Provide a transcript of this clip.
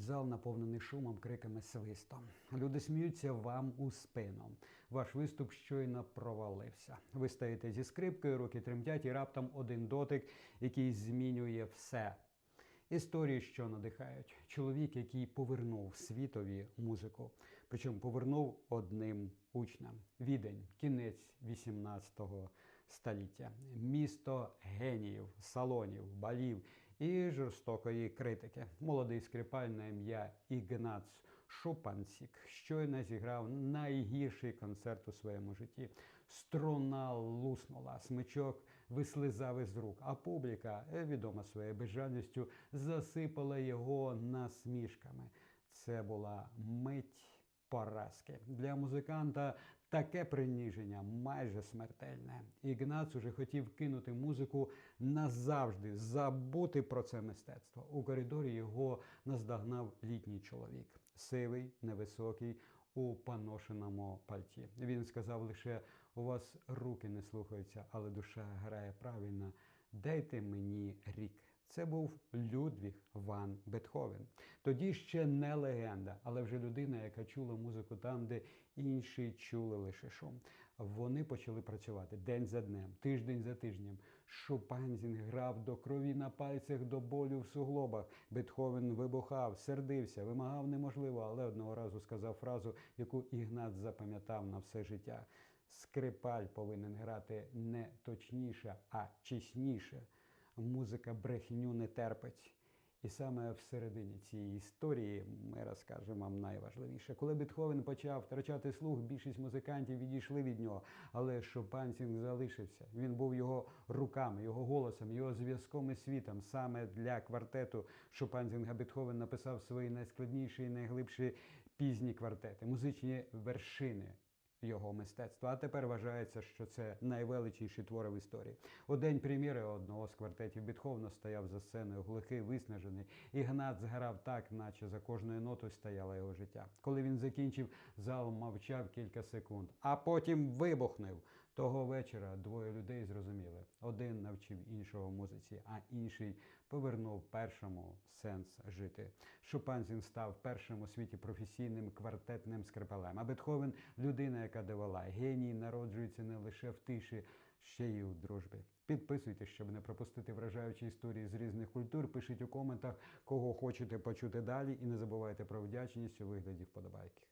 зал наповнений шумом, криками, свистом. Люди сміються вам у спину. Ваш виступ щойно провалився. Ви стаєте зі скрипкою, руки тремтять і раптом один дотик, який змінює все. Історії, що надихають. Чоловік, який повернув світові музику, причому повернув одним учням. Відень, кінець 18 століття, місто геніїв, салонів, балів і жорстокої критики. Молодий скрипаль на ім'я Ігнац Шупанцік щойно зіграв найгірший концерт у своєму житті. Струна луснула, смичок вислизав із рук, а публіка, відома своєю безжальністю, засипала його насмішками. Це була мить поразки. Для музиканта таке приніження майже смертельне. Ігнац уже хотів кинути музику назавжди, забути про це мистецтво. У коридорі його наздогнав літній чоловік, сивий, невисокий. У паношеному пальті. Він сказав лише: у вас руки не слухаються, але душа грає правильно. Дайте мені рік. Це був Людвіг Ван Бетховен. Тоді ще не легенда, але вже людина, яка чула музику там, де інші чули лише шум. Вони почали працювати день за днем, тиждень за тижнем. Шопанзін грав до крові на пальцях, до болю в суглобах. Бетховен вибухав, сердився, вимагав неможливо, але одного разу сказав фразу, яку Ігнат запам'ятав на все життя. Скрипаль повинен грати не точніше, а чесніше музика брехню не терпить. І саме всередині цієї історії ми розкажемо вам найважливіше. Коли Бетховен почав втрачати слух, більшість музикантів відійшли від нього, але Шопансінг залишився. Він був його руками, його голосом, його зв'язком із світом. Саме для квартету Шопансінга Бетховен написав свої найскладніші і найглибші пізні квартети, музичні вершини його мистецтва. А тепер вважається, що це найвеличніші твори в історії. У день прем'єри одного з квартетів Бетховна стояв за сценою глухий, виснажений. Ігнат зграв так, наче за кожною нотою стояло його життя. Коли він закінчив, зал мовчав кілька секунд, а потім вибухнув. Того вечора двоє людей зрозуміли. Один навчив іншого музиці, а інший повернув першому сенс жити. Шопанзін став першим у світі професійним квартетним скрипалем. А Бетховен людина, яка довела. Геній народжується не лише в тиші, ще й у дружбі. Підписуйтесь, щоб не пропустити вражаючі історії з різних культур. Пишіть у коментах, кого хочете почути далі, і не забувайте про вдячність у вигляді вподобайки.